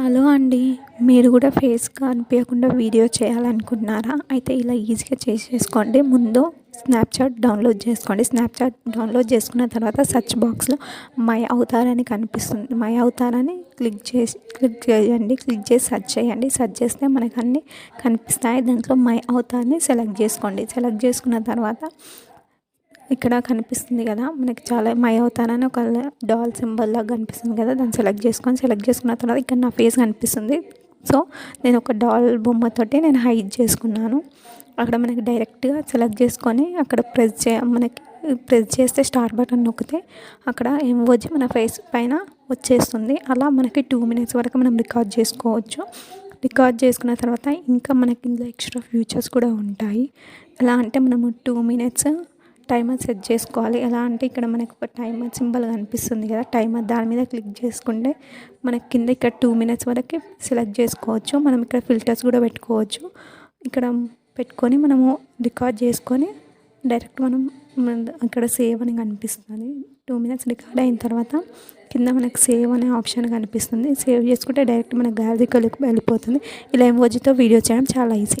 Hello అండి. మీరు కూడా ఫేస్ కనిపించకుండా వీడియో చేయాలనుకుంటున్నారా అయితే ఇలా ఈజీగా చేసేసుకోండి. ముందు స్నాప్చాట్ డౌన్లోడ్ చేసుకోండి. స్నాప్చాట్ డౌన్లోడ్ చేసుకున్న తర్వాత సెర్చ్ బాక్స్లో మై అవుతారని కనిపిస్తుంది. మై అవుతారని క్లిక్ చేసి క్లిక్ చేయండి. క్లిక్ చేసి సెర్చ్ చేయండి. సెర్చ్ చేస్తే మనకు అన్నీ కనిపిస్తాయి. దాంట్లో మై అవుతారని సెలెక్ట్ చేసుకోండి. సెలెక్ట్ చేసుకున్న తర్వాత ఇక్కడ కనిపిస్తుంది కదా మనకి చాలా మై అవుతానని ఒక డాల్ సింబల్ లాగా కనిపిస్తుంది కదా దాన్ని సెలెక్ట్ చేసుకొని సెలెక్ట్ చేసుకున్న తర్వాత ఇక్కడ నా ఫేస్ కనిపిస్తుంది. సో నేను ఒక డాల్ బొమ్మతోటి నేను హైడ్ చేసుకున్నాను. అక్కడ మనకి డైరెక్ట్గా సెలెక్ట్ చేసుకొని అక్కడ ప్రెస్ చే మనకి ప్రెస్ చేస్తే స్టార్ట్ బటన్ నొక్కితే అక్కడ ఏం వచ్చి మన ఫేస్ పైన వచ్చేస్తుంది. అలా మనకి టూ మినిట్స్ వరకు మనం రికార్డ్ చేసుకోవచ్చు. రికార్డ్ చేసుకున్న తర్వాత ఇంకా మనకి ఇందులో ఎక్స్ట్రా ఫ్యూచర్స్ కూడా ఉంటాయి. ఎలా అంటే మనము టూ మినిట్స్ టైమర్ సెట్ చేసుకోవాలి. ఎలా అంటే ఇక్కడ మనకు ఒక టైమర్ సింబల్ కనిపిస్తుంది కదా టైమర్ దాని మీద క్లిక్ చేసుకుంటే మనకి కింద ఇక్కడ టూ మినిట్స్ వరకు సెలెక్ట్ చేసుకోవచ్చు. మనం ఇక్కడ ఫిల్టర్స్ కూడా పెట్టుకోవచ్చు. ఇక్కడ పెట్టుకొని మనము రికార్డ్ చేసుకొని డైరెక్ట్ మనం అక్కడ సేవ్ అని కనిపిస్తుంది. టూ మినిట్స్ రికార్డ్ అయిన తర్వాత కింద మనకు సేవ్ అనే ఆప్షన్ కనిపిస్తుంది. సేవ్ చేసుకుంటే డైరెక్ట్ మన గ్యాలరీకి వెళ్ళిపోతుంది. ఇలా ఎమోజీతో వీడియో చేయడం చాలా ఈజీ.